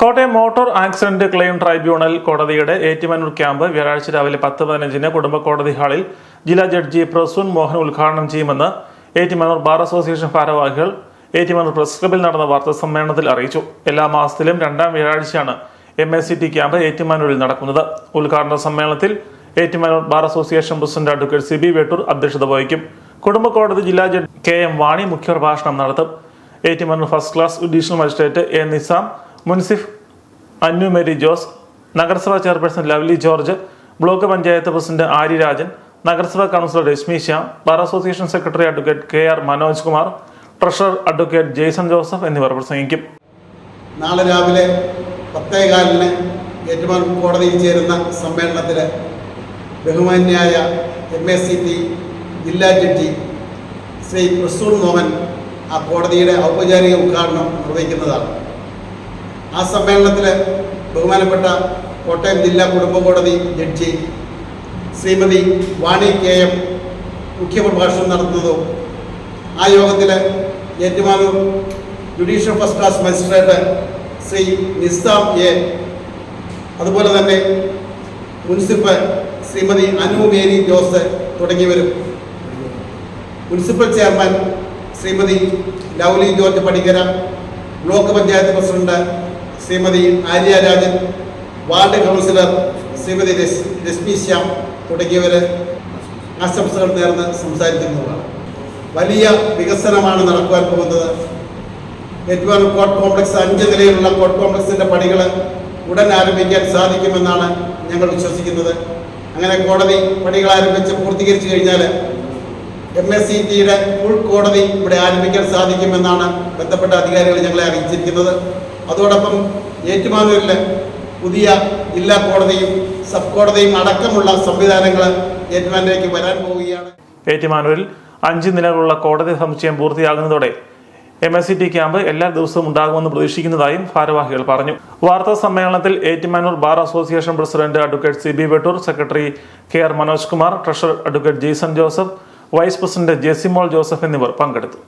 Kottayam motor accident claim tribunal കോടതിയുടെ Ettumanoor camp വ്യാഴാഴ്ച രാവിലെ പത്ത് പതിനഞ്ചിന് കുടുംബ കോടതി ഹാളിൽ ജില്ലാ ജഡ്ജി പ്രസൂൻ മോഹൻ ഉദ്ഘാടനം ചെയ്യുമെന്ന് ഏറ്റുമാനൂർ ബാർ അസോസിയേഷൻ ഭാരവാഹികൾ ഏറ്റുമാനൂർ പ്രസ് ക്ലബിൽ നടന്ന വാർത്താ സമ്മേളനത്തിൽ അറിയിച്ചു. എല്ലാ മാസത്തിലും രണ്ടാം വ്യാഴാഴ്ചയാണ് M S C T camp ഏറ്റുമാനൂരിൽ നടക്കുന്നത്. ഉദ്ഘാടന സമ്മേളനത്തിൽ Ettumanoor bar association president advocate C B Vettoor അധ്യക്ഷത വഹിക്കും. കുടുംബ കോടതി ജില്ലാ ജഡ്ജി കെ എം വാണി മുഖ്യപ്രഭാഷണം നടത്തും. Ettumanoor first class judicial magistrate A Nizam munsif Annu Mary Jose നഗരസഭാ chairperson Lovely George block panchayat president Ari Rajan നഗരസഭാ councillor Reshmi Shyam bar association secretary advocate K R Manoj Kumar treasurer advocate Jaison Joseph എന്നിവർ പ്രസംഗിക്കും. നാളെ രാവിലെ പത്തേകാലിന് ഏറ്റുമാനൂർ കോടതിയിൽ ചേരുന്ന സമ്മേളനത്തിൽ ബഹുമാന്യായ എം എസ് സി ടി ജില്ലാ ജഡ്ജി ശ്രീ പ്രസൂർ മോഹൻ ആ കോടതിയുടെ ഔപചാരിക ഉദ്ഘാടനം നിർവഹിക്കുന്നതാണ്. ആ സമ്മേളനത്തിൽ ബഹുമാനപ്പെട്ട കോട്ടയം ജില്ലാ കുടുംബ കോടതി judge Shrimati Vani K M മുഖ്യപ്രഭാഷണം നടത്തുന്നതും ആ യോഗത്തിൽ Ettumanoor judicial first class magistrate Shri Nizam A. അതുപോലെ തന്നെ മുനിസിപ്പൽ ശ്രീമതി അനു മേരി ജോസ് തുടങ്ങിയവരും. Municipal chairman Shrimati Lovely George Padikkara block panchayat president Shrimati Arya Rajan ward councillor Shrimati Reshmi Shyam തുടങ്ങിയവർ ആശംസകൾ നേർന്ന് സംസാരിക്കുന്നതാണ്. വലിയ വികസനമാണ് നടക്കുവാൻ പോകുന്നത്. ഏറ്റവും കോട്ട് കോംപ്ലക്സ് അഞ്ച് നിലയിലുള്ള കോട്ട് കോംപ്ലക്സിന്റെ പണികൾ ഉടൻ ആരംഭിക്കാൻ സാധിക്കുമെന്നാണ് ഞങ്ങൾ വിശ്വസിക്കുന്നത്. അങ്ങനെ കോടതി പണികൾ ആരംഭിച്ച് പൂർത്തീകരിച്ചു കഴിഞ്ഞാൽ എം എസ് സി ടിയുടെ ഫുൾ കോടതി ഇവിടെ ആരംഭിക്കാൻ സാധിക്കുമെന്നാണ് ബന്ധപ്പെട്ട അധികാരികൾ ഞങ്ങളെ അറിയിച്ചിരിക്കുന്നത്. അതോടൊപ്പം ഏറ്റുമാനൂരിൽ പുതിയ ജില്ലാ കോടതിയും സബ് കോടതിയും അടക്കമുള്ള സംവിധാനങ്ങൾ ഏറ്റുമാനൂരിലേക്ക് വരാൻ പോവുകയാണ്. ഏറ്റുമാനൂരിൽ അഞ്ച് നിലകളുള്ള കോടതി സമുച്ചയം പൂർത്തിയാകുന്നതോടെ M S C T camp എല്ലാ ദിവസവും ഉണ്ടാകുമെന്ന് പ്രതീക്ഷിക്കുന്നതായും ഭാരവാഹികൾ പറഞ്ഞു. വാർത്താ സമ്മേളനത്തിൽ Ettumanoor bar association president advocate C B Vettoor secretary K R Manoj Kumar treasurer advocate Jaison Joseph vice president Jessymol Joseph എന്നിവർ പങ്കെടുത്തു.